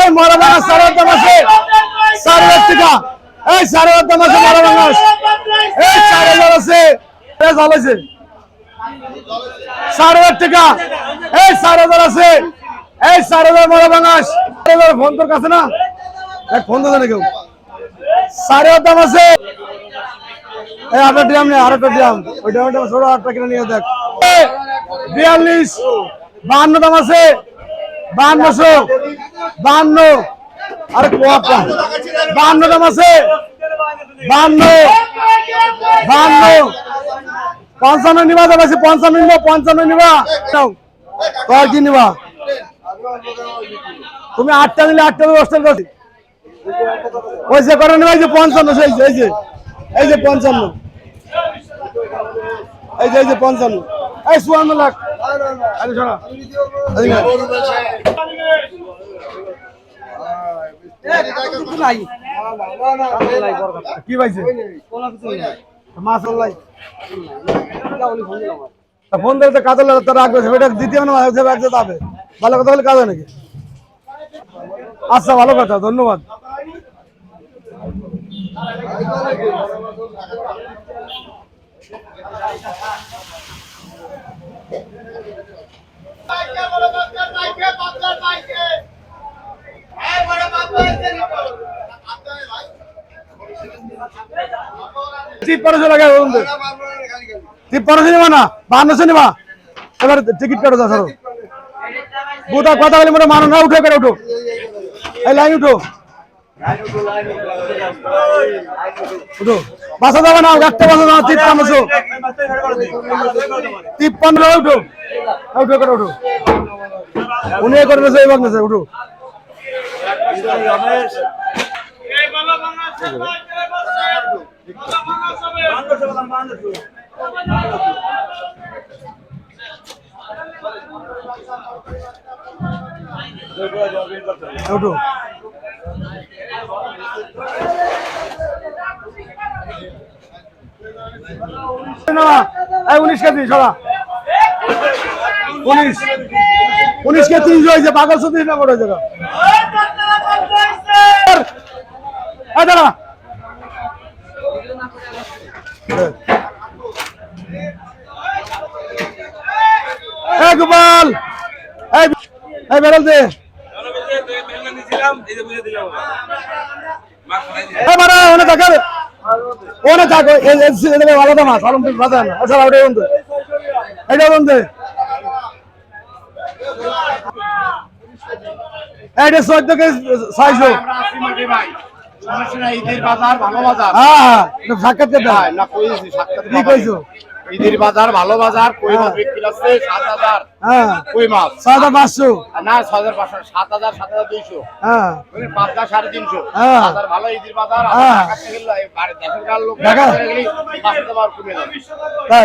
এই মরা মাছ সারের দাম আছে চার হাজার এই চার হাজার আছে। মরা মাছ এই চার হাজার আছে টাকা। এই চার হাজার এই চার হাজার মরা ফোন তোর কাছে না? এক ফোন তো কেউ। সাড়ে দাম আছে এই আটটা ড্রাম নেই আরেকটা ড্রাম। ওই ড্রামটা ছোট আটটা কিনে নিয়ে দেখ। বিয়াল্লিশ, বাহান্ন দাম আছে। বাহান্নশো বাহান্ন। আরে কোয়াপা বাহান্ন দাম আছে। বাহান্ন। বাহান্ন। পঞ্চান্ন নিবা দাম আছে। পঞ্চান্ন নিবা পঞ্চান্ন নিবা। কয় কি নিবা? তুমি আটটা নিলে আটটা দশটা দশ ওই যে করেন এই যে পঞ্চান্ন, সেই যে, এই যে এই যে পঞ্চান্ন। এই যে এই যে পঞ্চান্ন। এই, চুয়ান্ন লাখ। কি ফোন দিলে তো কাজল তো রাখবে দ্বিতীয় যাবে ভালো কথা বলে কাজ নাকি? আচ্ছা ভালো কথা, ধন্যবাদ। টাকা বলুন তিপ্পান্নশো নিবা না? বাহান্নশো নিবা? এবার টিকিট কাটো যা সরো। কথা বলে মোটা মানো না, উঠো করে উঠো। এই লাইন উঠো। উঠো। বাসা যাবে না, একটা বাসা যাবে তিপ্পান্নশো তিপ্পান্ন উঠো। উঠো করে উঠো। উনি করে নেছে এই ভাগ উঠো। এই এই উনিশ কেজি সরা। উনিশ। উনিশ কে তিরিশ হয়েছে পাগল সতীশ না বড় জায়গা এই দাঁড়া। এই গোপাল! এই এই বেরোল দে। আলাদা মাছ না। আচ্ছা বন্ধু। এটা চোদ্দ কেজি ছয়শো ঈদের বাজার ভালো বাজার। হ্যাঁ হ্যাঁ সাক্ষাৎ না কইছি সাক্ষাৎ কি কইছো? ঈদের বাজার ভালো বাজার কই মাছ হ্যাঁ। বিক্রি আছে? সাত হাজার। হ্যাঁ। কই মাছ না হ্যাঁ। পাবদা হ্যাঁ। বাজার ভালো ঈদের বাজার হ্যাঁ। ঢাকা থেকে গেলে দেশের লোক ঢাকা? ঢাকা থেকে গেলে মাছের দাম কমে যাবে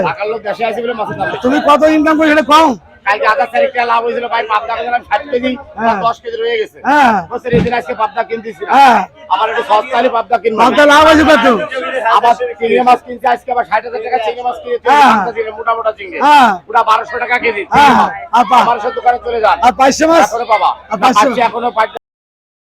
ঢাকার লোক দেশে আছে বলে মাছের দাম তুমি কত ইনকাম করে সেটা কম কালকে আধা টাকা লাভ হয়েছিল ভাই পাবদা কিনলাম ষাট কেজি হ্যাঁ। দশ কেজি রয়ে গেছে। হ্যাঁ। বছর এই আজকে পাবদা কিনতেছি। হ্যাঁ। আমার একটু সস্তা হলে পাবদা কিনবো। লাভ হয়েছে কত? আবার চিংড়ি মাছ কিনছে আজকে আবার ষাট হাজার টাকা চিংড়ি মাছ কিনেছে। হ্যাঁ। মোটা মোটা চিংড়ি। পুরা বারোশো টাকা কেজি। বারোশো দোকানে চলে যান। আর পাঁচশো মাছ? এখনও